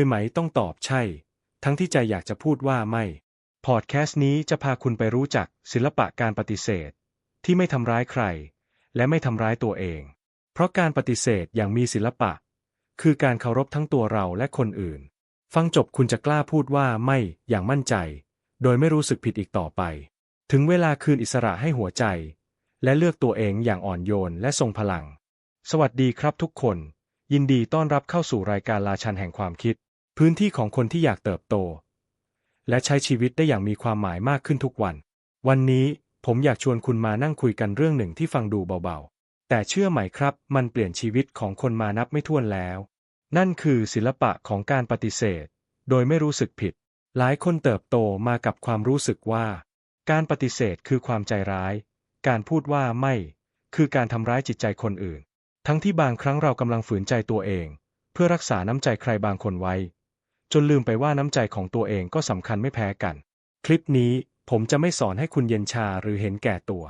ยไหมต้องตอบใช่ ทั้งที่ใจอยากจะพูดว่าไม่ พอดแคสต์นี้จะพาคุณไปรู้จักศิลปะการปฏิเสธ ที่ไม่ทำร้ายใคร และไม่ทำร้ายตัวเอง เพราะการปฏิเสธอย่างมีศิลปะ คือการเคารพทั้งตัวเราและคนอื่น ฟังจบคุณจะกล้าพูดว่าไม่อย่างมั่นใจ โดยไม่รู้สึกผิดอีกต่อไป ถึงเวลาคืนอิสระให้หัวใจ และเลือกตัวเองอย่างอ่อนโยนและทรงพลัง สวัสดีครับทุกคน ยินดีต้อนรับเข้าสู่รายการราชันแห่งความคิด พื้นที่ของคนที่อยากเติบโต และใช้ชีวิตได้อย่างมีความหมายมากขึ้นทุกวัน วันนี้ผมอยากชวนคุณมานั่งคุยกันเรื่องหนึ่งที่ฟังดูเบาๆ แต่เชื่อไหมครับ มันเปลี่ยนชีวิตของคนมานับไม่ถ้วนแล้ว นั่นคือศิลปะของการปฏิเสธ โดยไม่รู้สึกผิด หลายคนเติบโตมากับความรู้สึกว่า การปฏิเสธคือความใจร้าย การพูดว่าไม่ คือการทำร้ายจิตใจคนอื่น ทั้งที่บางครั้งเรากำลังฝืนใจตัวเอง เพื่อรักษาน้ำใจใครบางคนไว้ จนลืมไปว่าน้ำใจของตัวเองก็สำคัญไม่แพ้กัน คลิปนี้ผมจะไม่สอนให้คุณเย็นชาหรือเห็นแก่ตัว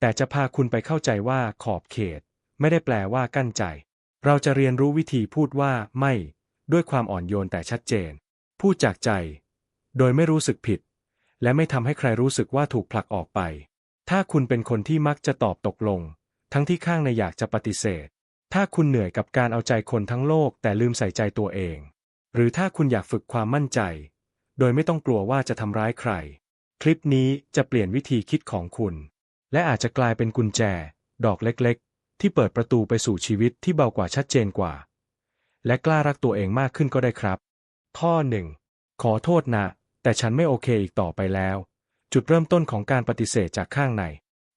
แต่จะพาคุณไปเข้าใจว่าขอบเขต ไม่ได้แปลว่ากั้นใจ เราจะเรียนรู้วิธีพูดว่าไม่ ด้วยความอ่อนโยนแต่ชัดเจน พูดจากใจ โดยไม่รู้สึกผิด และไม่ทำให้ใครรู้สึกว่าถูกผลักออกไป ถ้าคุณเป็นคนที่มักจะตอบตกลง ทั้งที่ข้างในอยากจะปฏิเสธ ถ้าคุณเหนื่อยกับการเอาใจคนทั้งโลกแต่ลืมใส่ใจตัวเอง หรือถ้าคุณอยากฝึกความมั่นใจ โดยไม่ต้องกลัวว่าจะทำร้ายใคร คลิปนี้จะเปลี่ยนวิธีคิดของคุณ และอาจจะกลายเป็นกุญแจ ดอกเล็กๆ ที่เปิดประตูไปสู่ชีวิตที่เบากว่าชัดเจนกว่า และกล้ารักตัวเองมากขึ้นก็ได้ครับ ข้อหนึ่งขอโทษนะ แต่ฉันไม่โอเคอีกต่อไปแล้ว จุดเริ่มต้นของการปฏิเสธจากข้างใน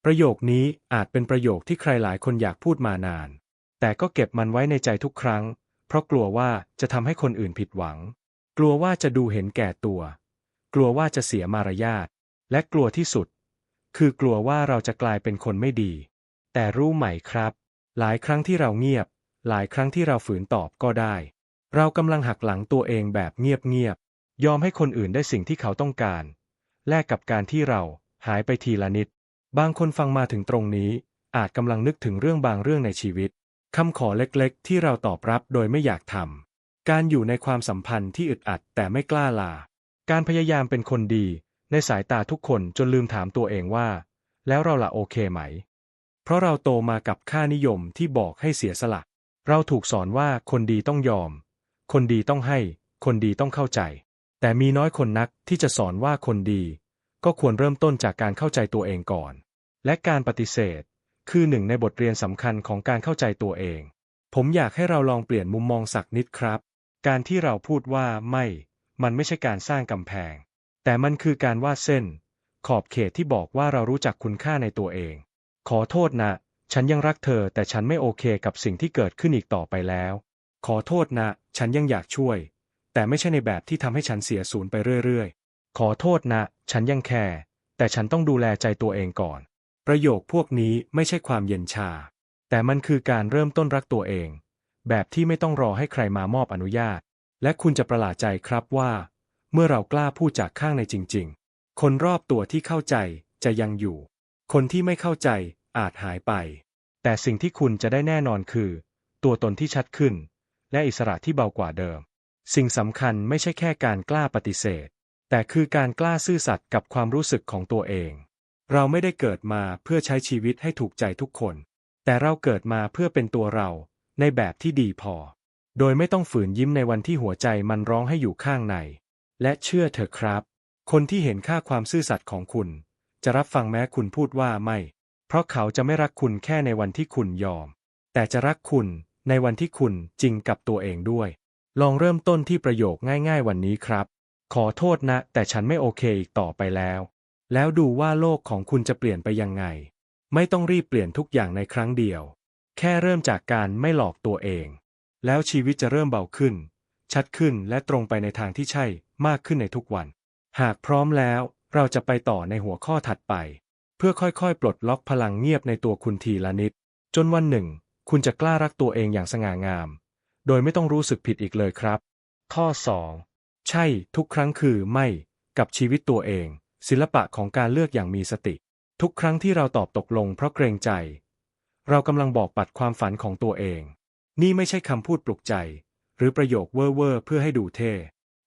ประโยคนี้อาจเป็นประโยคที่ใครหลายคนอยากพูดมานาน แต่ก็เก็บมันไว้ในใจทุกครั้ง เพราะกลัวว่าจะทำให้คนอื่นผิดหวัง กลัวว่าจะดูเห็นแก่ตัว กลัวว่าจะเสียมารยาท และกลัวที่สุด คือกลัวว่าเราจะกลายเป็นคนไม่ดี แต่รู้ไหมครับ หลายครั้งที่เราเงียบ หลายครั้งที่เราฝืนตอบก็ได้ เรากำลังหักหลังตัวเองแบบเงียบๆ ยอมให้คนอื่นได้สิ่งที่เขาต้องการ แลกกับการที่เราหายไปทีละนิด บางคนฟังมาถึงตรงนี้อาจกำลังนึกถึงเรื่องบางเรื่องในชีวิต คำขอเล็กๆ ที่เราตอบรับโดยไม่อยากทำ การอยู่ในความสัมพันธ์ที่อึดอัดแต่ไม่กล้าลา การพยายามเป็นคนดี ในสายตาทุกคนจนลืมถามตัวเองว่า แล้วเราล่ะโอเคไหม เพราะเราโตมากับค่านิยมที่บอกให้เสียสละ เราถูกสอนว่าคนดีต้องยอม คนดีต้องให้ คนดีต้องเข้าใจ แต่มีน้อยคนนักที่จะสอนว่าคนดี ก็ควรเริ่มต้นจากการเข้าใจตัวเองก่อน และการปฏิเสธ คือหนึ่งในบทเรียนสำคัญของการเข้าใจตัวเอง ผมอยากให้เราลองเปลี่ยนมุมมองสักนิดครับ การที่เราพูดว่าไม่ มันไม่ใช่การสร้างกำแพง แต่มันคือการวาดเส้น ขอบเขตที่บอกว่าเรารู้จักคุณค่าในตัวเอง ขอโทษนะ ฉันยังรักเธอแต่ฉันไม่โอเคกับสิ่งที่เกิดขึ้นอีกต่อไปแล้ว ขอโทษนะ ฉันยังอยากช่วย แต่ไม่ใช่ในแบบที่ทำให้ฉันเสียศูนย์ไปเรื่อยๆ ขอโทษนะ ฉันยังแคร์แต่ฉันต้องดูแลใจตัวเองก่อน ประโยคพวกนี้ไม่ใช่ความเย็นชา แต่มันคือการเริ่มต้นรักตัวเอง แบบที่ไม่ต้องรอให้ใครมามอบอนุญาต และคุณจะประหลาดใจครับว่า เมื่อเรากล้าพูดจากข้างในจริง ๆ คนรอบตัวที่เข้าใจจะยังอยู่ คนที่ไม่เข้าใจอาจหายไป แต่สิ่งที่คุณจะได้แน่นอนคือ ตัวตนที่ชัดขึ้น และอิสระที่เบากว่าเดิม สิ่งสำคัญไม่ใช่แค่การกล้าปฏิเสธ แต่คือการกล้าซื่อสัตย์กับความรู้สึกของตัวเอง เราไม่ได้เกิดมาเพื่อใช้ชีวิตให้ถูกใจทุกคน แต่เราเกิดมาเพื่อเป็นตัวเรา ในแบบที่ดีพอ โดยไม่ต้องฝืนยิ้มในวันที่หัวใจมันร้องให้อยู่ข้างใน และเชื่อเถอะครับ คนที่เห็นค่าความซื่อสัตย์ของคุณ จะรับฟังแม้คุณพูดว่าไม่ เพราะเขาจะไม่รักคุณแค่ในวันที่คุณยอม แต่จะรักคุณในวันที่คุณจริงกับตัวเองด้วย ลองเริ่มต้นที่ประโยคง่าย ๆ วันนี้ครับ ขอโทษนะ แต่ฉันไม่โอเคอีกต่อไปแล้ว แล้วดูว่าโลกของคุณจะเปลี่ยนไปยังไง ไม่ต้องรีบเปลี่ยนทุกอย่างในครั้งเดียว แค่เริ่มจากการไม่หลอกตัวเอง แล้วชีวิตจะเริ่มเบาขึ้น ชัดขึ้นและตรงไปในทางที่ใช่มากขึ้นในทุกวัน หากพร้อมแล้วเราจะไปต่อในหัวข้อถัดไป เพื่อค่อยๆ ปลดล็อกพลังเงียบในตัวคุณทีละนิด จนวันหนึ่ง คุณจะกล้ารักตัวเองอย่างสง่างาม โดยไม่ต้องรู้สึกผิดอีกเลยครับ ข้อ 2 ใช่ทุกครั้งคือไม่กับชีวิตตัวเอง ศิลปะของการเลือกอย่างมีสติ ทุกครั้งที่เราตอบตกลงเพราะเกรงใจ เรากำลังบอกปัดความฝันของตัวเอง นี่ไม่ใช่คำพูดปลุกใจ หรือประโยคเว่อร์เพื่อให้ดูเท่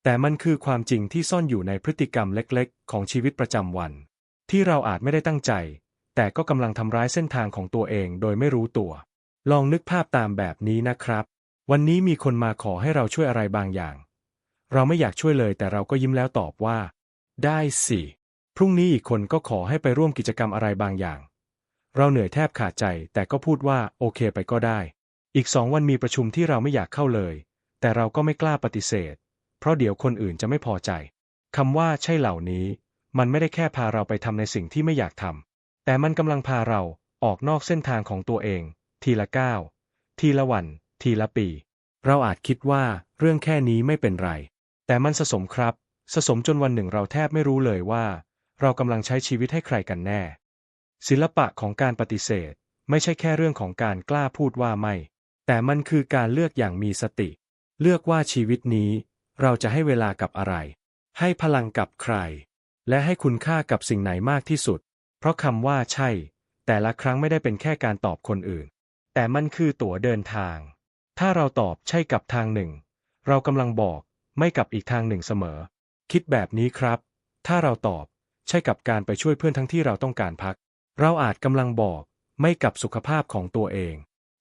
แต่มันคือความจริงที่ซ่อนอยู่ในพฤติกรรมเล็กๆ ของชีวิตประจำวัน ที่เราอาจไม่ได้ตั้งใจ แต่ก็กำลังทำร้ายเส้นทางของตัวเองโดยไม่รู้ตัว ลองนึกภาพตามแบบนี้นะครับ วันนี้มีคนมาขอให้เราช่วยอะไรบางอย่าง เราไม่อยากช่วยเลยแต่เราก็ยิ้มแล้วตอบว่า ได้สิ พรุ่งนี้อีกคนก็ขอให้ไปร่วมกิจกรรมอะไรบางอย่าง เราเหนื่อยแทบขาดใจแต่ก็พูดว่าโอเคไปก็ได้ อีกสองวันมีประชุมที่เราไม่อยากเข้าเลย แต่เราก็ไม่กล้าปฏิเสธ เพราะเดี๋ยวคนอื่นจะไม่พอใจคำว่าใช่เหล่านี้ มันไม่ได้แค่พาเราไปทำในสิ่งที่ไม่อยากทำแต่มันกำลังพาเราออกนอกเส้นทางของตัวเอง ทีละก้าวทีละวัน ทีละปี เราอาจคิดว่าเรื่องแค่นี้ไม่เป็นไร แต่มันสะสมครับ สะสมจนวันหนึ่งเราแทบไม่รู้เลยว่า เรากำลังใช้ชีวิตให้ใครกันแน่ ศิลปะของการปฏิเสธ ไม่ใช่แค่เรื่องของการกล้าพูดว่าไม่ แต่มันคือการเลือกอย่างมีสติ เลือกว่าชีวิตนี้ เราจะให้เวลากับอะไร ให้พลังกับใคร และให้คุณค่ากับสิ่งไหนมากที่สุด เพราะคำว่าใช่ แต่ละครั้งไม่ได้เป็นแค่การตอบคนอื่น แต่มันคือตั๋วเดินทาง ถ้าเราตอบใช่กับทางหนึ่ง เรากำลังบอกไม่กับอีกทางหนึ่งเสมอ คิดแบบนี้ครับ ถ้าเราตอบ ใช่กับการไปช่วยเพื่อนทั้งที่เราต้องการพัก เราอาจกำลังบอก ไม่กับสุขภาพของตัวเอง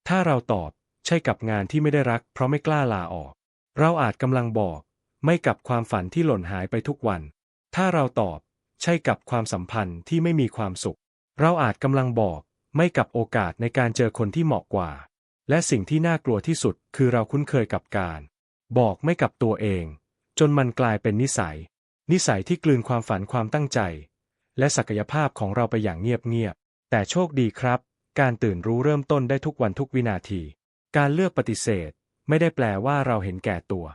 ถ้าเราตอบ ใช่กับงานที่ไม่ได้รัก เพราะไม่กล้าลาออก เราอาจกำลังบอก ไม่กับความฝันที่หล่นหายไปทุกวัน ถ้าเราตอบ ใช่กับความสัมพันธ์ที่ไม่มีความสุข เราอาจกำลังบอก ไม่กับโอกาสในการเจอคนที่เหมาะกว่า และสิ่งที่น่ากลัวที่สุดคือเราคุ้นเคยกับการ บอกไม่กับตัวเอง จนมันกลายเป็นนิสัย นิสัยที่กลืนความฝันความตั้งใจ และศักยภาพของเราไปอย่างเงียบๆ แต่โชคดีครับ การตื่นรู้เริ่มต้นได้ทุกวันทุกวินาที การเลือกปฏิเสธ ไม่ได้แปลว่าเราเห็นแก่ตัว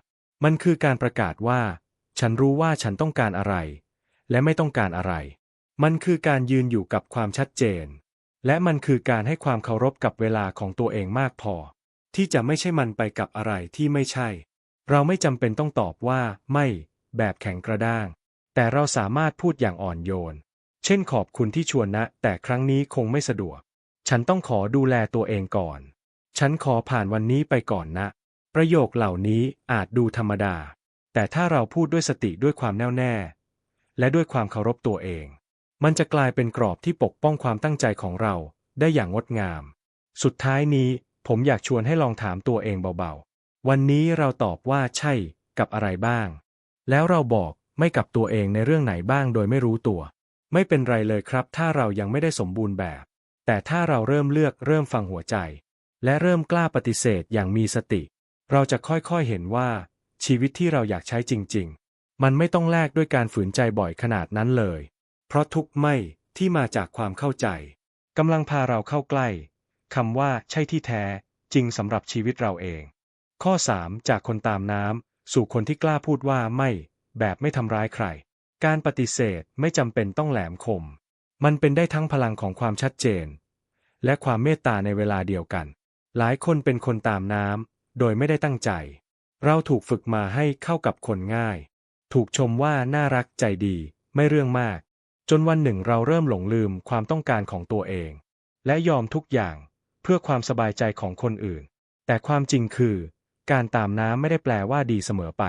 มันคือการประกาศว่า ฉันรู้ว่าฉันต้องการอะไร และไม่ต้องการอะไร มันคือการยืนอยู่กับความชัดเจน และมันคือการให้ความเคารพกับเวลาของตัวเองมากพอ ที่จะไม่ใช่มันไปกับอะไรที่ไม่ใช่ เราไม่จำเป็นต้องตอบว่า ไม่ แบบแข็งกระด้าง แต่เราสามารถพูดอย่างอ่อนโยน เช่นขอบคุณที่ชวนนะ แต่ครั้งนี้คงไม่สะดวก ฉันต้องขอดูแลตัวเองก่อน ฉันขอผ่านวันนี้ไปก่อนนะ ประโยคเหล่านี้อาจดูธรรมดา แต่ถ้าเราพูดด้วยสติด้วยความแน่วแน่ และด้วยความเคารพตัวเอง มันจะกลายเป็นกรอบที่ปกป้องความตั้งใจของเราได้อย่างงดงาม สุดท้ายนี้ผมอยากชวนให้ลองถามตัวเองเบาๆ วันนี้เราตอบว่าใช่กับอะไรบ้าง แล้วเราบอกไม่กับตัวเองในเรื่องไหนบ้างโดยไม่รู้ตัว ไม่เป็นไรเลยครับ ถ้าเรายังไม่ได้สมบูรณ์แบบ แต่ถ้าเราเริ่มเลือกเริ่มฟังหัวใจ และเริ่มกล้าปฏิเสธอย่างมีสติ เราจะค่อยๆเห็นว่า ชีวิตที่เราอยากใช้จริง ๆ มันไม่ต้องแลกด้วยการฝืนใจบ่อยขนาดนั้นเลย เพราะทุกไม่ที่มาจากความเข้าใจกำลังพาเราเข้าใกล้คำว่าใช่ที่แท้จริงสำหรับชีวิตเราเอง ข้อ 3 จากคนตามน้ำ สู่คนที่กล้าพูดว่าไม่แบบไม่ทำร้ายใคร การปฏิเสธไม่จำเป็นต้องแหลมคม มันเป็นได้ทั้งพลังของความชัดเจน และความเมตตาในเวลาเดียวกัน หลายคนเป็นคนตามน้ำโดยไม่ได้ตั้งใจ เราถูกฝึกมาให้เข้ากับคนง่าย ถูกชมว่าน่ารักใจดีไม่เรื่องมาก จนวันหนึ่งเราเริ่มหลงลืมความต้องการของตัวเอง และยอมทุกอย่างเพื่อความสบายใจของคนอื่น แต่ความจริงคือ การตามน้ำไม่ได้แปลว่าดีเสมอไป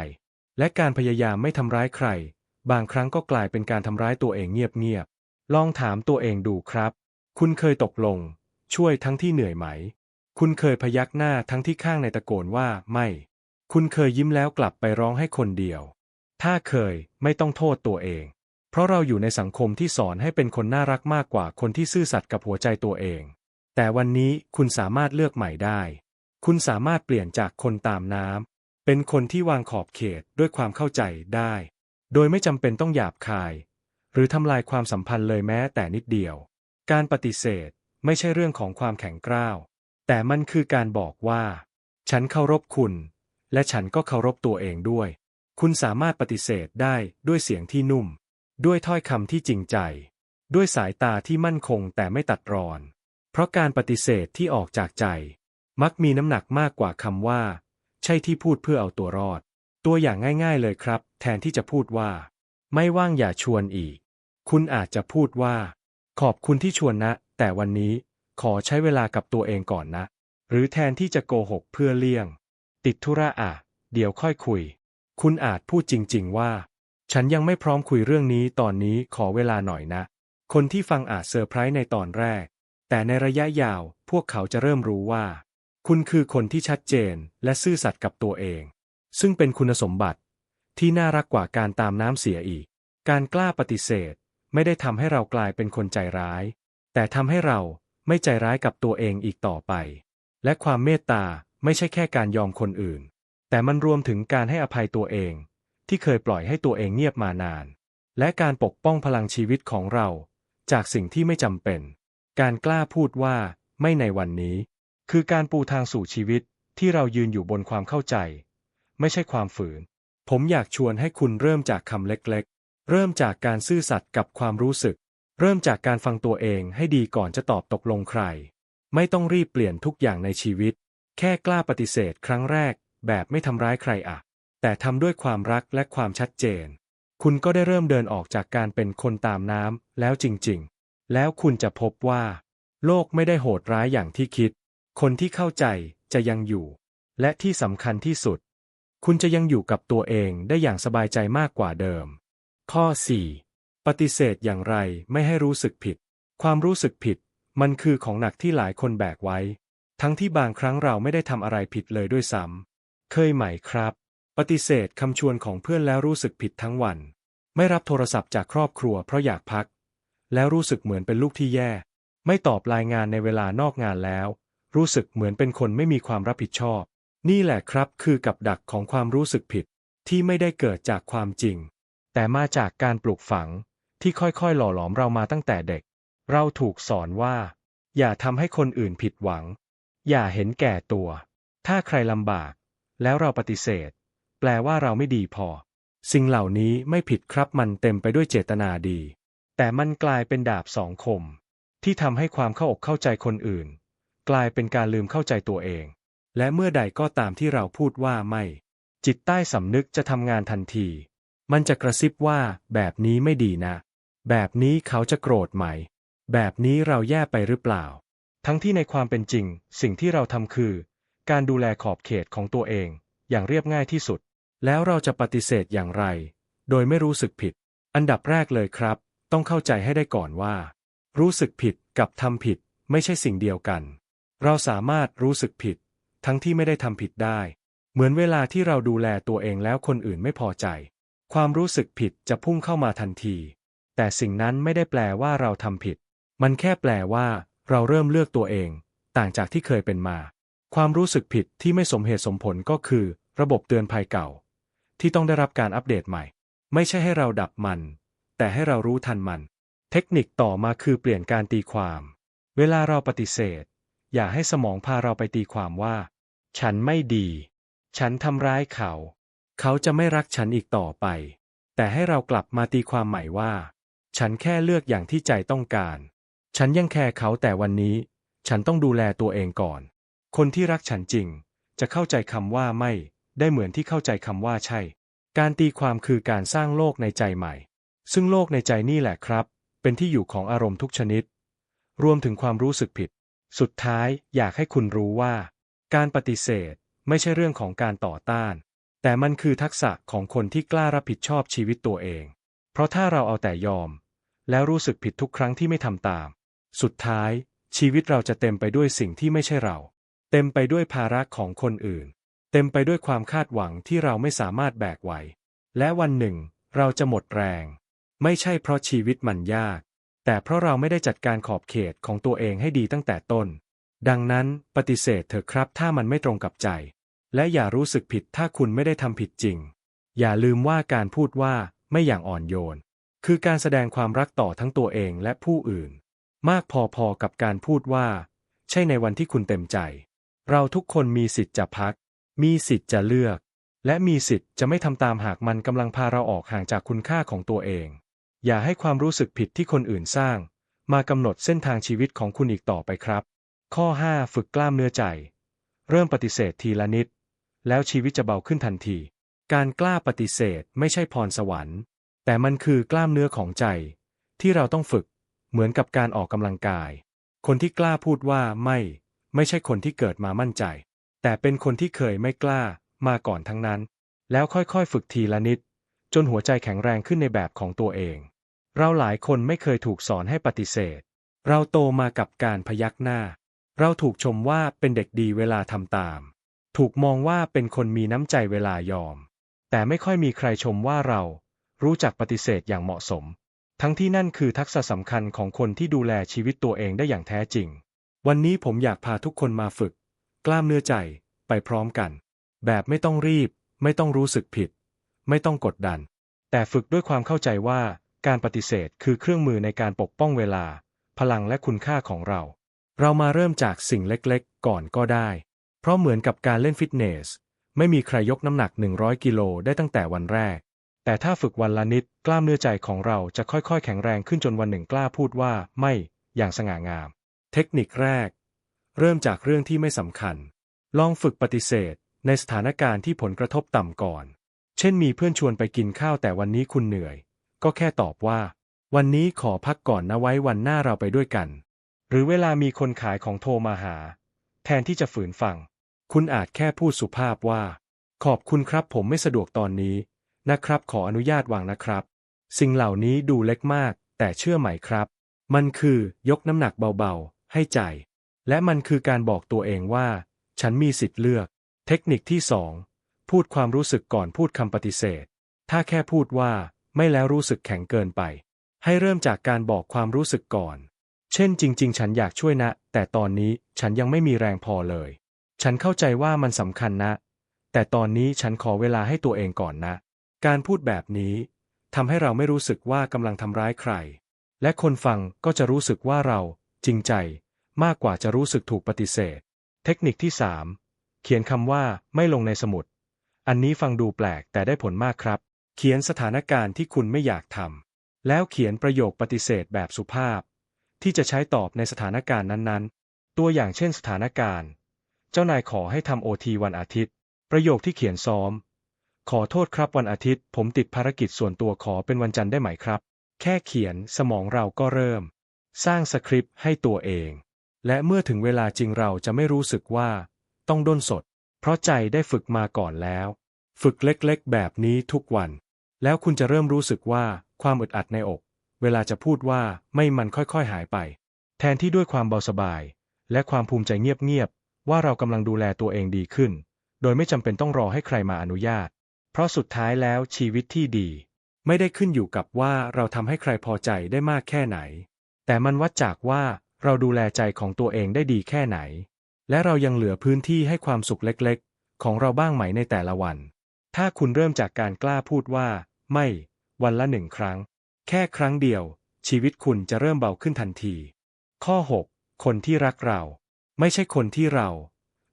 และการพยายามไม่ทำร้ายใคร บางครั้งก็กลายเป็นการทำร้ายตัวเองเงียบๆลองถามตัวเองดูครับ คุณเคยตกลง ช่วยทั้งที่เหนื่อยไหม คุณเคยพยักหน้าทั้งที่ข้างในตะโกนว่าไม่ คุณเคยยิ้มแล้วกลับไปร้องให้คนเดียว ถ้าเคยไม่ต้องโทษตัวเอง เพราะเราอยู่ในสังคมที่สอนให้เป็นคนน่ารักมากกว่าคนที่ซื่อสัตย์กับหัวใจตัวเอง แต่วันนี้คุณสามารถเลือกใหม่ได้ คุณสามารถเปลี่ยนจากคนตามน้ำเป็นคนที่วางขอบเขตด้วยความเข้าใจได้ โดยไม่จำเป็นต้องหยาบคาย หรือทำลายความสัมพันธ์เลยแม้แต่นิดเดียว การปฏิเสธไม่ใช่เรื่องของความแข็งกร้าว แต่มันคือการบอกว่า ฉันเคารพคุณ และฉันก็เคารพตัวเองด้วย คุณสามารถปฏิเสธได้ด้วยเสียงที่นุ่ม ด้วยถ้อยคำที่จริงใจ ด้วยสายตาที่มั่นคงแต่ไม่ตัดรอน เพราะการปฏิเสธที่ออกจากใจ มักมีน้ำหนักมากกว่าคำว่า ใช่ที่พูดเพื่อเอาตัวรอด ตัวอย่างง่าย ๆ เลยครับ แทนที่จะพูดว่า ไม่ว่างอย่าชวนอีก คุณอาจจะพูดว่า ขอบคุณที่ชวนนะ แต่วันนี้ขอใช้เวลากับตัวเองก่อนนะ หรือแทนที่จะโกหกเพื่อเลี่ยง ติดธุระอะ เดี๋ยวค่อยคุย คุณอาจพูดจริง ๆ ว่า ฉันยังไม่พร้อมคุยเรื่องนี้ตอนนี้ขอเวลาหน่อยนะ คนที่ฟังอาจเซอร์ไพรส์ในตอนแรก แต่ในระยะยาวพวกเขาจะเริ่มรู้ว่า คุณคือคนที่ชัดเจนและซื่อสัตย์กับตัวเอง ซึ่งเป็นคุณสมบัติที่น่ารักกว่าการตามน้ำเสียอีก การกล้าปฏิเสธไม่ได้ทำให้เรากลายเป็นคนใจร้าย แต่ทำให้เราไม่ใจร้ายกับตัวเองอีกต่อไป และความเมตตาไม่ใช่แค่การยอมคนอื่น แต่มันรวมถึงการให้อภัยตัวเอง ที่เคยปล่อยให้ตัวเองเงียบมานาน และการปกป้องพลังชีวิตของเรา จากสิ่งที่ไม่จำเป็น การกล้าพูดว่าไม่ในวันนี้ คือการปูทางสู่ชีวิตที่เรายืนอยู่บนความเข้าใจ ไม่ใช่ความฝืน ผมอยากชวนให้คุณเริ่มจากคำเล็กๆ เริ่มจากการซื่อสัตย์กับความรู้สึก เริ่มจากการฟังตัวเองให้ดีก่อนจะตอบตกลงใคร ไม่ต้องรีบเปลี่ยนทุกอย่างในชีวิต แค่กล้าปฏิเสธครั้งแรก แบบไม่ทำร้ายใครอะแต่ทำด้วยความรักและความชัดเจน คุณก็ได้เริ่มเดินออกจากการเป็นคนตามน้ำแล้วจริงๆ แล้วคุณจะพบว่า โลกไม่ได้โหดร้ายอย่างที่คิด คนที่เข้าใจจะยังอยู่ และที่สำคัญที่สุด คุณจะยังอยู่กับตัวเองได้อย่างสบายใจมากกว่าเดิม ข้อ 4. ปฏิเสธอย่างไรไม่ให้รู้สึกผิด ความรู้สึกผิด มันคือของหนักที่หลายคนแบกไว้ ทั้งที่บางครั้งเราไม่ได้ทำอะไรผิดเลยด้วยซ้ำเคยไหมครับ ปฏิเสธคำชวนของเพื่อนแล้วรู้สึกผิดทั้งวัน ไม่รับโทรศัพท์จากครอบครัวเพราะอยากพัก แล้วรู้สึกเหมือนเป็นลูกที่แย่ ไม่ตอบรายงานในเวลานอกงานแล้ว รู้สึกเหมือนเป็นคนไม่มีความรับผิดชอบ นี่แหละครับคือกับดักของความรู้สึกผิดที่ไม่ได้เกิดจากความจริง แต่มาจากการปลูกฝังที่ค่อยๆ หล่อหลอมเรามาตั้งแต่เด็ก เราถูกสอนว่า อย่าทำให้คนอื่นผิดหวัง อย่าเห็นแก่ตัว ถ้าใครลำบาก แล้วเราปฏิเสธ แปลว่าเราไม่ดีพอ สิ่งเหล่านี้ไม่ผิดครับมันเต็มไปด้วยเจตนาดี แต่มันกลายเป็นดาบสองคม ที่ทำให้ความเข้าอกเข้าใจคนอื่น กลายเป็นการลืมเข้าใจตัวเอง และเมื่อใดก็ตามที่เราพูดว่าไม่ จิตใต้สำนึกจะทำงานทันที มันจะกระซิบว่า แบบนี้ไม่ดีนะ แบบนี้เขาจะโกรธไหม แบบนี้เราแย่ไปหรือเปล่า ทั้งที่ในความเป็นจริง สิ่งที่เราทำคือ การดูแลขอบเขตของตัวเอง อย่างเรียบง่ายที่สุด แล้วเราจะปฏิเสธอย่างไร โดยไม่รู้สึกผิด อันดับแรกเลยครับ ต้องเข้าใจให้ได้ก่อนว่า รู้สึกผิดกับทำผิดไม่ใช่สิ่งเดียวกัน เราสามารถรู้สึกผิด ทั้งที่ไม่ได้ทำผิดได้ เหมือนเวลาที่เราดูแลตัวเองแล้วคนอื่นไม่พอใจ ความรู้สึกผิดจะพุ่งเข้ามาทันที แต่สิ่งนั้นไม่ได้แปลว่าเราทำผิด มันแค่แปลว่า เราเริ่มเลือกตัวเอง ต่างจากที่เคยเป็นมา ความรู้สึกผิดที่ไม่สมเหตุสมผลก็คือ ระบบเตือนภัยเก่า ที่ต้องได้รับการอัปเดตใหม่ ไม่ใช่ให้เราดับมัน แต่ให้เรารู้ทันมัน เทคนิคต่อมาคือเปลี่ยนการตีความ เวลาเราปฏิเสธ อย่าให้สมองพาเราไปตีความว่า ฉันไม่ดี ฉันทำร้ายเขา เขาจะไม่รักฉันอีกต่อไป แต่ให้เรากลับมาตีความใหม่ว่า ฉันแค่เลือกอย่างที่ใจต้องการ ฉันยังแคร์เขาแต่วันนี้ ฉันต้องดูแลตัวเองก่อน คนที่รักฉันจริง จะเข้าใจคำว่าไม่ ได้เหมือนที่เข้าใจคำว่าใช่ การตีความคือการสร้างโลกในใจใหม่ ซึ่งโลกในใจนี่แหละครับ เป็นที่อยู่ของอารมณ์ทุกชนิด รวมถึงความรู้สึกผิด สุดท้ายอยากให้คุณรู้ว่า การปฏิเสธไม่ใช่เรื่องของการต่อต้าน แต่มันคือทักษะของคนที่กล้ารับผิดชอบชีวิตตัวเอง เพราะถ้าเราเอาแต่ยอม แล้วรู้สึกผิดทุกครั้งที่ไม่ทำตาม สุดท้ายชีวิตเราจะเต็มไปด้วยสิ่งที่ไม่ใช่เรา เต็มไปด้วยภาระของคนอื่น เต็มไปด้วยความคาดหวังที่เราไม่สามารถแบกไหว และวันหนึ่งเราจะหมดแรง ไม่ใช่เพราะชีวิตมันยาก แต่เพราะเราไม่ได้จัดการขอบเขตของตัวเองให้ดีตั้งแต่ต้น ดังนั้นปฏิเสธเถอะครับถ้ามันไม่ตรงกับใจ และอย่ารู้สึกผิดถ้าคุณไม่ได้ทำผิดจริง อย่าลืมว่าการพูดว่าไม่อย่างอ่อนโยน คือการแสดงความรักต่อทั้งตัวเองและผู้อื่น มากพอๆกับการพูดว่า ใช่ในวันที่คุณเต็มใจ เราทุกคนมีสิทธิ์จะพัก มีสิทธิ์จะเลือก และมีสิทธิ์จะไม่ทำตามหากมันกำลังพาเราออกห่างจากคุณค่าของตัวเอง อย่าให้ความรู้สึกผิดที่คนอื่นสร้าง มากำหนดเส้นทางชีวิตของคุณอีกต่อไปครับ ข้อ 5 ฝึกกล้ามเนื้อใจ เริ่มปฏิเสธทีละนิด แล้วชีวิตจะเบาขึ้นทันที การกล้าปฏิเสธไม่ใช่พรสวรรค์ แต่มันคือกล้ามเนื้อของใจ ที่เราต้องฝึก เหมือนกับการออกกำลังกาย คนที่กล้าพูดว่าไม่ ไม่ใช่คนที่เกิดมามั่นใจ แต่เป็นคนที่เคยไม่กล้ามาก่อนทั้งนั้น แล้วค่อยๆ ฝึกทีละนิด จนหัวใจแข็งแรงขึ้นในแบบของตัวเอง เราหลายคนไม่เคยถูกสอนให้ปฏิเสธ เราโตมากับการพยักหน้า เราถูกชมว่าเป็นเด็กดีเวลาทำตาม ถูกมองว่าเป็นคนมีน้ำใจเวลายอม แต่ไม่ค่อยมีใครชมว่าเรา รู้จักปฏิเสธอย่างเหมาะสม ทั้งที่นั่นคือทักษะสำคัญของคนที่ดูแลชีวิตตัวเองได้อย่างแท้จริง วันนี้ผมอยากพาทุกคนมาฝึก กล้ามเนื้อใจ ไปพร้อมกัน แบบไม่ต้องรีบ ไม่ต้องรู้สึกผิด ไม่ต้องกดดัน แต่ฝึกด้วยความเข้าใจว่า การปฏิเสธคือเครื่องมือในการปกป้องเวลา พลังและคุณค่าของเรา เรามาเริ่มจากสิ่งเล็กๆ ก่อนก็ได้ เพราะเหมือนกับการเล่นฟิตเนส ไม่มีใครยกน้ำหนัก 100 กิโลได้ตั้งแต่วันแรก แต่ถ้าฝึกวันละนิด กล้ามเนื้อใจของเราจะค่อยๆ แข็งแรงขึ้นจนวันหนึ่งกล้าพูดว่า ไม่ อย่างสง่างาม เทคนิคแรก เริ่มจากเรื่องที่ไม่สำคัญ ลองฝึกปฏิเสธ ในสถานการณ์ที่ผลกระทบต่ำก่อน เช่นมีเพื่อนชวนไปกินข้าวแต่วันนี้คุณเหนื่อย ก็แค่ตอบว่า วันนี้ขอพักก่อนนะไว้วันหน้าเราไปด้วยกัน หรือเวลามีคนขายของโทรมาหา แทนที่จะฝืนฟัง คุณอาจแค่พูดสุภาพว่า ขอบคุณครับผมไม่สะดวกตอนนี้ นะครับ ขออนุญาตวางนะครับ สิ่งเหล่านี้ดูเล็กมาก แต่เชื่อไหมครับ มันคือยกน้ำหนักเบาๆ ให้ใจ และมันคือการบอกตัวเองว่า ฉันมีสิทธิ์เลือก เทคนิคที่สองพูดความรู้สึกก่อนพูดคำปฏิเสธ ถ้าแค่พูดว่า ไม่แล้วรู้สึกแข็งเกินไป ให้เริ่มจากการบอกความรู้สึกก่อน เช่นจริง ๆ ฉันอยากช่วยนะ แต่ตอนนี้ฉันยังไม่มีแรงพอเลย ฉันเข้าใจว่ามันสำคัญนะ แต่ตอนนี้ฉันขอเวลาให้ตัวเองก่อนนะ การพูดแบบนี้ทำให้เราไม่รู้สึกว่ากำลังทำร้ายใคร และคนฟังก็จะรู้สึกว่าเราจริงใจ มากกว่าจะรู้สึกถูกปฏิเสธ เทคนิคที่ 3 เขียนคำว่าไม่ลงในสมุด อันนี้ฟังดูแปลกแต่ได้ผลมากครับ เขียนสถานการณ์ที่คุณไม่อยากทำแล้วเขียนประโยคปฏิเสธแบบสุภาพ ที่จะใช้ตอบในสถานการณ์นั้นๆ ตัวอย่างเช่นสถานการณ์ เจ้านายขอให้ทำโอทีวันอาทิตย์ ประโยคที่เขียนซ้อม ขอโทษครับวันอาทิตย์ ผมติดภารกิจส่วนตัวขอเป็นวันจันทร์ได้ไหมครับ แค่เขียนสมองเราก็เริ่ม สร้างสคริปต์ให้ตัวเอง และเมื่อถึงเวลาจริงเราจะไม่รู้สึกว่า ต้องด้นสด เพราะใจได้ฝึกมาก่อนแล้ว ฝึกเล็กๆ แบบนี้ทุกวัน แล้วคุณจะเริ่มรู้สึกว่าความอึดอัดในอก เวลาจะพูดว่าไม่มันค่อยๆหายไป แทนที่ด้วยความเบาสบาย และความภูมิใจเงียบๆว่าเรากำลังดูแลตัวเองดีขึ้น โดยไม่จำเป็นต้องรอให้ใครมาอนุญาต เพราะสุดท้ายแล้วชีวิตที่ดี ไม่ได้ขึ้นอยู่กับว่าเราทำให้ใครพอใจได้มากแค่ไหน แต่มันวัดจากว่าเราดูแลใจของตัวเองได้ดีแค่ไหน และเรายังเหลือพื้นที่ให้ความสุขเล็กๆ ของเราบ้างไหมในแต่ละวัน ถ้าคุณเริ่มจากการกล้าพูดว่า ไม่ วันละหนึ่งครั้ง แค่ครั้งเดียว ชีวิตคุณจะเริ่มเบาขึ้นทันที ข้อ 6 คนที่รักเรา ไม่ใช่คนที่เรา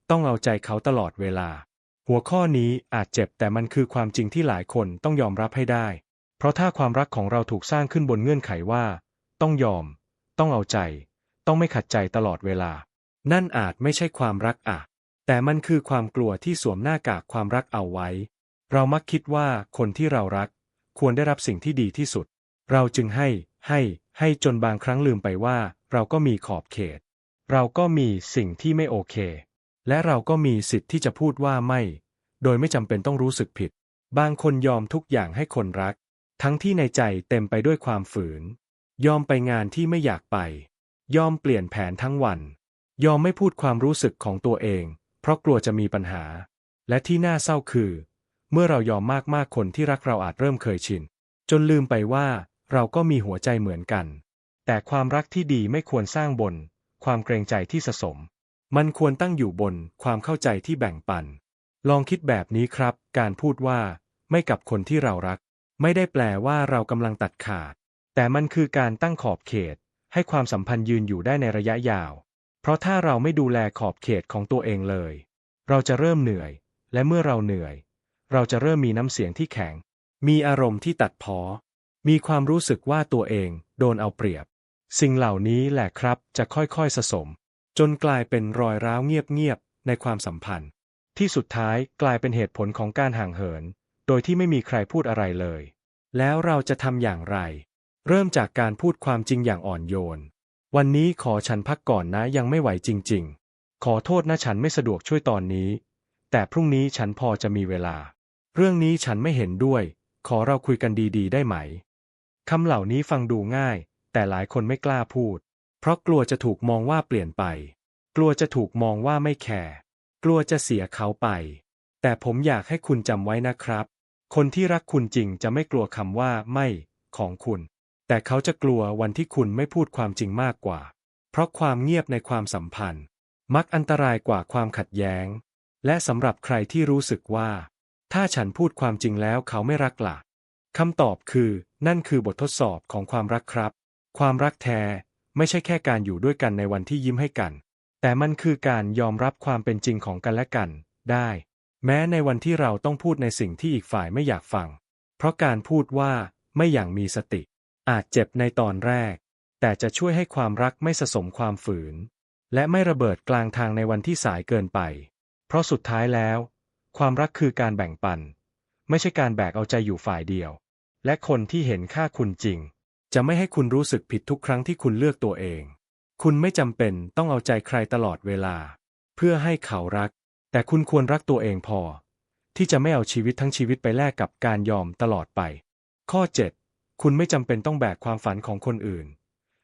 ต้องเอาใจเขาตลอดเวลา หัวข้อนี้อาจเจ็บแต่มันคือความจริงที่หลายคนต้องยอมรับให้ได้ เพราะถ้าความรักของเราถูกสร้างขึ้นบนเงื่อนไขว่า ต้องยอม ต้องเอาใจ ต้องไม่ขัดใจตลอดเวลา นั่นอาจไม่ใช่ความรักอะแต่มันคือความกลัวที่สวมหน้ากากความรักเอาไว้ เรามักคิดว่าคนที่เรารัก ควรได้รับสิ่งที่ดีที่สุด เราจึงให้ ให้ ให้จนบางครั้งลืมไปว่า เราก็มีขอบเขต เราก็มีสิ่งที่ไม่โอเค และเราก็มีสิทธิ์ที่จะพูดว่าไม่ โดยไม่จำเป็นต้องรู้สึกผิด บางคนยอมทุกอย่างให้คนรัก ทั้งที่ในใจเต็มไปด้วยความฝืน ยอมไปงานที่ไม่อยากไป ยอมเปลี่ยนแผนทั้งวัน ยอมไม่พูดความรู้สึกของตัวเอง เพราะกลัวจะมีปัญหา และที่น่าเศร้าคือ เมื่อเรายอมมากๆคนที่รักเราอาจเริ่มเคยชิน จนลืมไปว่า เราก็มีหัวใจเหมือนกัน แต่ความรักที่ดีไม่ควรสร้างบน ความเกรงใจที่สะสม มันควรตั้งอยู่บนความเข้าใจที่แบ่งปัน ลองคิดแบบนี้ครับ การพูดว่า ไม่กับคนที่เรารัก ไม่ได้แปลว่าเรากำลังตัดขาด แต่มันคือการตั้งขอบเขต ให้ความสัมพันธ์ยืนอยู่ได้ในระยะยาว เพราะถ้าเราไม่ดูแลขอบเขตของตัวเองเลย เราจะเริ่มเหนื่อย และเมื่อเราเหนื่อย เราจะเริ่มมีน้ำเสียงที่แข็ง มีอารมณ์ที่ตัดพ้อมีความรู้สึกว่าตัวเองโดนเอาเปรียบ สิ่งเหล่านี้แหละครับจะค่อยๆสะสม จนกลายเป็นรอยร้าวเงียบๆในความสัมพันธ์ ที่สุดท้ายกลายเป็นเหตุผลของการห่างเหิน โดยที่ไม่มีใครพูดอะไรเลย แล้วเราจะทำอย่างไร เริ่มจากการพูดความจริงอย่างอ่อนโยน วันนี้ขอฉันพักก่อนนะยังไม่ไหวจริง ๆ ขอโทษนะฉันไม่สะดวกช่วยตอนนี้แแต่พรุ่งนี้ฉันพอจะมีเวลา เรื่องนี้ฉันไม่เห็นด้วย ขอเราคุยกันดีๆ ได้ไหม คำเหล่านี้ฟังดูง่าย แต่หลายคนไม่กล้าพูด เพราะกลัวจะถูกมองว่าเปลี่ยนไป กลัวจะถูกมองว่าไม่แคร์ กลัวจะเสียเขาไป แต่ผมอยากให้คุณจำไว้นะครับ คนที่รักคุณจริงจะไม่กลัวคำว่าไม่ของคุณ แต่เขาจะกลัววันที่คุณไม่พูดความจริงมากกว่า เพราะความเงียบในความสัมพันธ์ มักอันตรายกว่าความขัดแย้ง และสำหรับใครที่รู้สึกว่า ถ้าฉันพูดความจริงแล้วเขาไม่รักล่ะคำตอบคือ นั่นคือบททดสอบของความรักครับ ความรักแท้ไม่ใช่แค่การอยู่ด้วยกันในวันที่ยิ้มให้กัน แต่มันคือการยอมรับความเป็นจริงของกันและกัน ได้ แม้ในวันที่เราต้องพูดในสิ่งที่อีกฝ่ายไม่อยากฟัง เพราะการพูดว่าไม่อย่างมีสติ อาจเจ็บในตอนแรก แต่จะช่วยให้ความรักไม่สะสมความฝืน และไม่ระเบิดกลางทางในวันที่สายเกินไป เพราะสุดท้ายแล้ว ความรักคือการแบ่งปัน ไม่ใช่การแบกเอาใจอยู่ฝ่ายเดียว และคนที่เห็นค่าคุณจริง จะไม่ให้คุณรู้สึกผิดทุกครั้งที่คุณเลือกตัวเอง คุณไม่จำเป็นต้องเอาใจใครตลอดเวลา เพื่อให้เขารัก แต่คุณควรรักตัวเองพอ ที่จะไม่เอาชีวิตทั้งชีวิตไปแลกกับการยอมตลอดไป ข้อ 7 คุณไม่จำเป็นต้องแบกความฝันของคนอื่น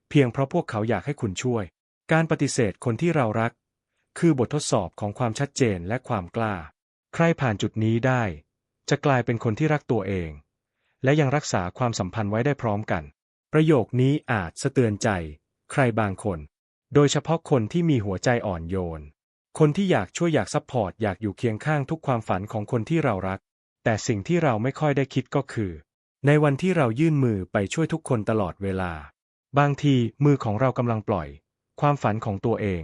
เพียงเพราะพวกเขาอยากให้คุณช่วย การปฏิเสธคนที่เรารัก คือบททดสอบของความชัดเจนและความกล้า ใครผ่านจุดนี้ได้ จะกลายเป็นคนที่รักตัวเอง และยังรักษาความสัมพันธ์ไว้ได้พร้อมกัน ประโยคนี้อาจสะเตือนใจ ใครบางคน โดยเฉพาะคนที่มีหัวใจอ่อนโยน คนที่อยากช่วยอยากซัพพอร์ตอยากอยู่เคียงข้างทุกความฝันของคนที่เรารัก แต่สิ่งที่เราไม่ค่อยได้คิดก็คือ ในวันที่เรายื่นมือไปช่วยทุกคนตลอดเวลา บางทีมือของเรากำลังปล่อย ความฝันของตัวเอง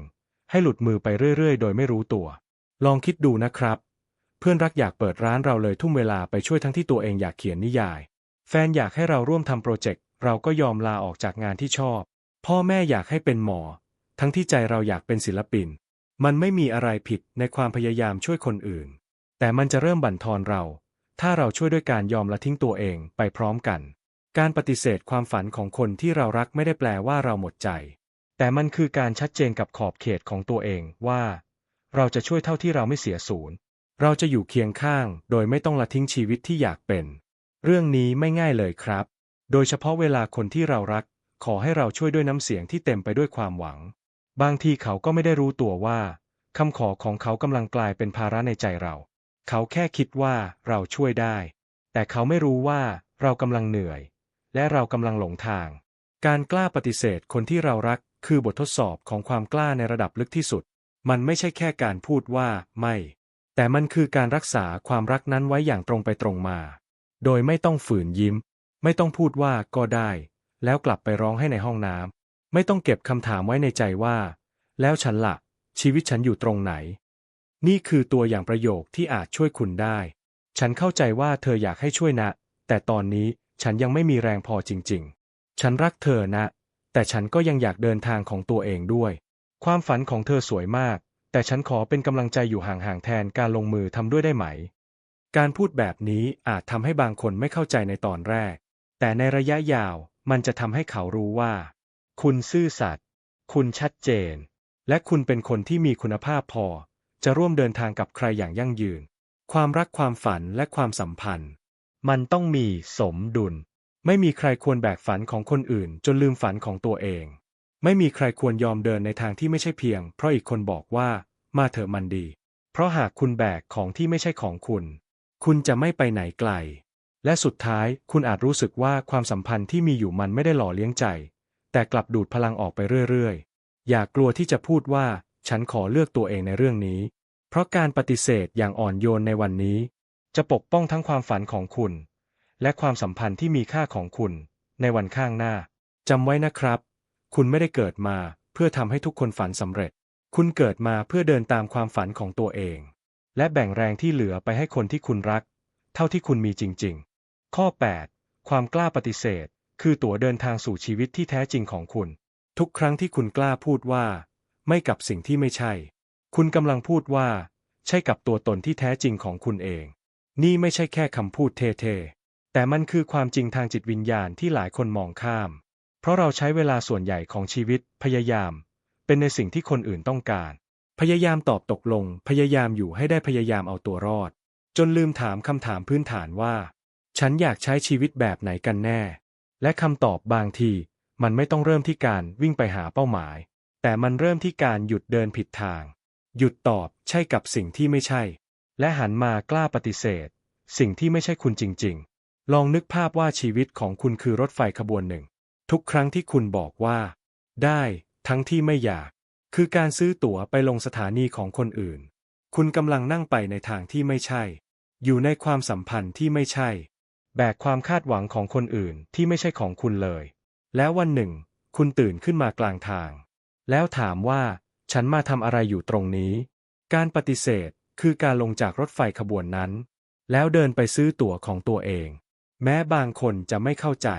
ให้หลุดมือไปเรื่อยๆ โดยไม่รู้ตัว ลองคิดดูนะครับ เพื่อนรักอยากเปิดร้านเราเลยทุ่มเวลาไปช่วยทั้งที่ตัวเองอยากเขียนนิยาย แฟนอยากให้เราร่วมทำโปรเจกต์เราก็ยอมลาออกจากงานที่ชอบ พ่อแม่อยากให้เป็นหมอ ทั้งที่ใจเราอยากเป็นศิลปิน มันไม่มีอะไรผิดในความพยายามช่วยคนอื่น แต่มันจะเริ่มบั่นทอนเรา ถ้าเราช่วยด้วยการยอมละทิ้งตัวเองไปพร้อมกัน การปฏิเสธความฝันของคนที่เรารักไม่ได้แปลว่าเราหมดใจ แต่มันคือการชัดเจนกับขอบเขตของตัวเองว่า เราจะช่วยเท่าที่เราไม่เสียศูนย์ เราจะอยู่เคียงข้าง โดยไม่ต้องละทิ้งชีวิตที่อยากเป็น เรื่องนี้ไม่ง่ายเลยครับ โดยเฉพาะเวลาคนที่เรารัก ขอให้เราช่วยด้วยน้ำเสียงที่เต็มไปด้วยความหวัง บางทีเขาก็ไม่ได้รู้ตัวว่าคำขอของเขากำลังกลายเป็นภาระในใจเรา เขาแค่คิดว่าเราช่วยได้ แต่เขาไม่รู้ว่าเรากำลังเหนื่อย และเรากำลังหลงทาง การกล้าปฏิเสธคนที่เรารัก คือบททดสอบของความกล้าในระดับลึกที่สุด มันไม่ใช่แค่การพูดว่าไม่ แต่มันคือการรักษาความรักนั้นไว้อย่างตรงไปตรงมา โดยไม่ต้องฝืนยิ้ม ไม่ต้องพูดว่าก็ได้ แล้วกลับไปร้องให้ในห้องน้ำไม่ต้องเก็บคำถามไว้ในใจว่า แล้วฉันละ่ะ ชีวิตฉันอยู่ตรงไหน นี่คือตัวอย่างประโยคที่อาจช่วยคุณได้ ฉันเข้าใจว่าเธออยากให้ช่วยนะ แต่ตอนนี้ฉันยังไม่มีแรงพอจริง ๆ ฉันรักเธอนะ แต่ฉันก็ยังอยากเดินทางของตัวเองด้วย ความฝันของเธอสวยมาก แต่ฉันขอเป็นกำลังใจอยู่ห่างๆแทนการลงมือทำด้วยได้ไหม การพูดแบบนี้อาจทำให้บางคนไม่เข้าใจในตอนแรก แต่ในระยะยาวมันจะทำให้เขารู้ว่า คุณซื่อสัตย์คุณชัดเจน และคุณเป็นคนที่มีคุณภาพพอ จะร่วมเดินทางกับใครอย่างยั่งยืน ความรักความฝันและความสัมพันธ์ มันต้องมีสมดุล ไม่มีใครควรแบกฝันของคนอื่นจนลืมฝันของตัวเอง ไม่มีใครควรยอมเดินในทางที่ไม่ใช่เพียง เพราะอีกคนบอกว่า มาเถอะมันดี เพราะหากคุณแบกของที่ไม่ใช่ของคุณ คุณจะไม่ไปไหนไกล และสุดท้ายคุณอาจรู้สึกว่าความสัมพันธ์ที่มีอยู่มันไม่ได้หล่อเลี้ยงใจ แต่กลับดูดพลังออกไปเรื่อยๆ อย่ากกลัวที่จะพูดว่า ฉันขอเลือกตัวเองในเรื่องนี้ เพราะการปฏิเสธอย่างอ่อนโยนในวันนี้ จะปกป้องทั้งความฝันของคุณ และความสัมพันธ์ที่มีค่าของคุณ ในวันข้างหน้าจำไว้นะครับ คุณไม่ได้เกิดมา เพื่อทำให้ทุกคนฝันสำเร็จ คุณเกิดมาเพื่อเดินตามความฝันของตัวเอง และแบ่งแรงที่เหลือไปให้คนที่คุณรัก เท่าที่คุณมีจริง ๆ ข้อ 8 ความกล้าปฏิเสธ คือตั๋วเดินทางสู่ชีวิตที่แท้จริงของคุณ ทุกครั้งที่คุณกล้าพูดว่า ไม่กับสิ่งที่ไม่ใช่ คุณกำลังพูดว่า ใช่กับตัวตนที่แท้จริงของคุณเอง นี่ไม่ใช่แค่คำพูดเท่ๆแต่มันคือความจริงทางจิตวิญญาณที่หลายคนมองข้าม ราะเราใช้เวลาส่วนใหญ่ของชีวิต พยายาม เป็นในสิ่งที่คนอื่นต้องการ พยายามตอบตกลง พยายามอยู่ให้ได้พยายามเอาตัวรอด จนลืมถามคำถามพื้นฐานว่า ฉันอยากใช้ชีวิตแบบไหนกันแน่ และคำตอบบางที มันไม่ต้องเริ่มที่การวิ่งไปหาเป้าหมาย แต่มันเริ่มที่การหยุดเดินผิดทาง หยุดตอบใช่กับสิ่งที่ไม่ใช่ และหันมากล้าปฏิเสธ สิ่งที่ไม่ใช่คุณจริง ๆ ลองนึกภาพว่าชีวิตของคุณคือรถไฟขบวนหนึ่ง ทุกครั้งที่คุณบอกว่า ได้ ทั้งที่ไม่อยาก คือการซื้อตั๋วไปลงสถานีของคนอื่น คุณกำลังนั่งไปในทางที่ไม่ใช่ อยู่ในความสัมพันธ์ที่ไม่ใช่ แบกความคาดหวังของคนอื่นที่ไม่ใช่ของคุณเลย แล้ววันหนึ่ง คุณตื่นขึ้นมากลางทาง แล้วถามว่า ฉันมาทำอะไรอยู่ตรงนี้ การปฏิเสธคือการลงจากรถไฟขบวนนั้น แล้วเดินไปซื้อตั๋วของตัวเอง แม้บางคนจะไม่เข้าใจ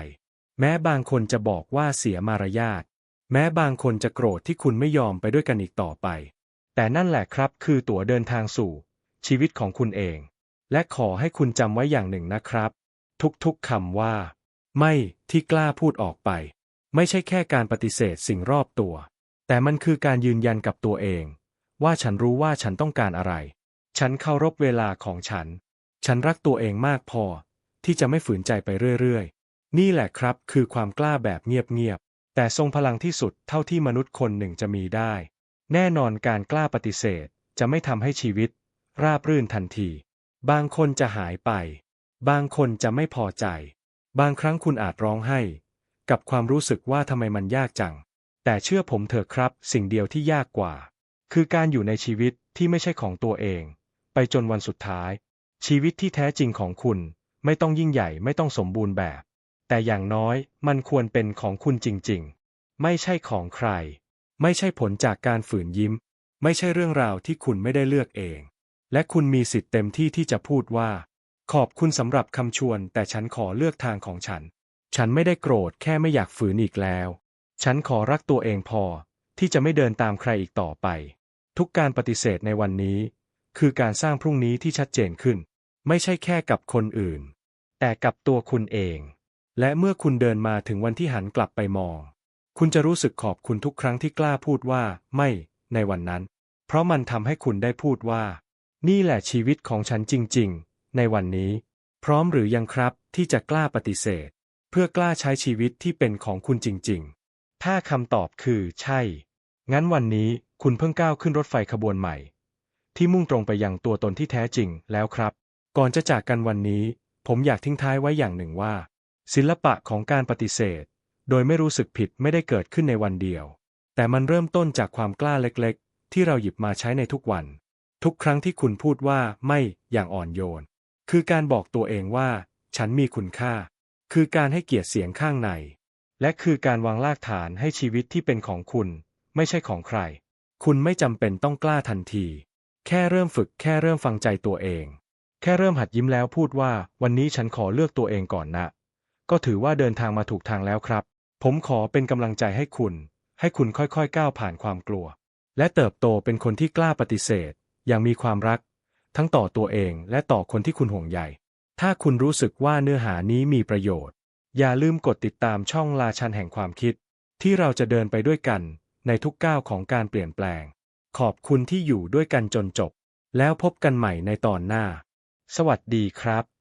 แม้บางคนจะบอกว่าเสียมารยาท แม้บางคนจะโกรธที่คุณไม่ยอมไปด้วยกันอีกต่อไป แต่นั่นแหละครับคือตั๋วเดินทางสู่ ชีวิตของคุณเอง และขอให้คุณจำไว้อย่างหนึ่งนะครับ ทุกๆคำว่า ไม่ที่กล้าพูดออกไป ไม่ใช่แค่การปฏิเสธสิ่งรอบตัว แต่มันคือการยืนยันกับตัวเอง ว่าฉันรู้ว่าฉันต้องการอะไร ฉันเคารพเวลาของฉัน ฉันรักตัวเองมากพอ ที่จะไม่ฝืนใจไปเรื่อยๆ นี่แหละครับคือความกล้าแบบเงียบๆ แต่ทรงพลังที่สุดเท่าที่มนุษย์คนหนึ่งจะมีได้ แน่นอนการกล้าปฏิเสธจะไม่ทำให้ชีวิต ราบรื่นทันที บางคนจะหายไป บางคนจะไม่พอใจ บางครั้งคุณอาจร้องไห้ กับความรู้สึกว่าทำไมมันยากจัง แต่เชื่อผมเถอะครับ สิ่งเดียวที่ยากกว่า คือการอยู่ในชีวิตที่ไม่ใช่ของตัวเอง ไปจนวันสุดท้าย ชีวิตที่แท้จริงของคุณ ไม่ต้องยิ่งใหญ่ไม่ต้องสมบูรณ์แบบ แต่อย่างน้อยมันควรเป็นของคุณจริงๆ ไม่ใช่ของใคร ไม่ใช่ผลจากการฝืนยิ้ม ไม่ใช่เรื่องราวที่คุณไม่ได้เลือกเอง และคุณมีสิทธิ์เต็มที่ที่จะพูดว่า ขอบคุณสำหรับคำชวน แต่ฉันขอเลือกทางของฉัน ฉันไม่ได้โกรธแค่ไม่อยากฝืนอีกแล้ว ฉันขอรักตัวเองพอ ที่จะไม่เดินตามใครอีกต่อไป ทุกการปฏิเสธในวันนี้ คือการสร้างพรุ่งนี้ที่ชัดเจนขึ้น ไม่ใช่แค่กับคนอื่น แต่กับตัวคุณเอง และเมื่อคุณเดินมาถึงวันที่หันกลับไปมอง คุณจะรู้สึกขอบคุณทุกครั้งที่กล้าพูดว่า ไม่ ในวันนั้น เพราะมันทำให้คุณได้พูดว่า นี่แหละชีวิตของฉันจริง ๆ ในวันนี้ พร้อมหรือยังครับที่จะกล้าปฏิเสธ เพื่อกล้าใช้ชีวิตที่เป็นของคุณจริง ๆ ถ้าคำตอบคือ ใช่ งั้นวันนี้คุณเพิ่งก้าวขึ้นรถไฟขบวนใหม่ ที่มุ่งตรงไปยังตัวตนที่แท้จริงแล้วครับ ก่อนจะจากกันวันนี้ ผมอยากทิ้งท้ายไว้อย่างหนึ่งว่า ศิลปะของการปฏิเสธ โดยไม่รู้สึกผิดไม่ได้เกิดขึ้นในวันเดียว แต่มันเริ่มต้นจากความกล้าเล็กๆ ที่เราหยิบมาใช้ในทุกวัน ทุกครั้งที่คุณพูดว่าไม่อย่างอ่อนโยน คือการบอกตัวเองว่า ฉันมีคุณค่า คือการให้เกียรติเสียงข้างใน และคือการวางรากฐานให้ชีวิตที่เป็นของคุณ ไม่ใช่ของใคร คุณไม่จำเป็นต้องกล้าทันที แค่เริ่มฝึกแค่เริ่มฟังใจตัวเอง แค่เริ่มหัดยิ้มแล้วพูดว่า วันนี้ฉันขอเลือกตัวเองก่อนนะ ก็ถือว่าเดินทางมาถูกทางแล้วครับ ผมขอเป็นกำลังใจให้คุณ ให้คุณค่อยๆ ก้าวผ่านความกลัว และเติบโตเป็นคนที่กล้าปฏิเสธ อย่างมีความรัก ทั้งต่อตัวเองและต่อคนที่คุณห่วงใย ถ้าคุณรู้สึกว่าเนื้อหานี้มีประโยชน์ อย่าลืมกดติดตามช่องราชันแห่งความคิด ที่เราจะเดินไปด้วยกันในทุกก้าวของการเปลี่ยนแปลง ขอบคุณที่อยู่ด้วยกันจนจบ แล้วพบกันใหม่ในตอนหน้า สวัสดีครับ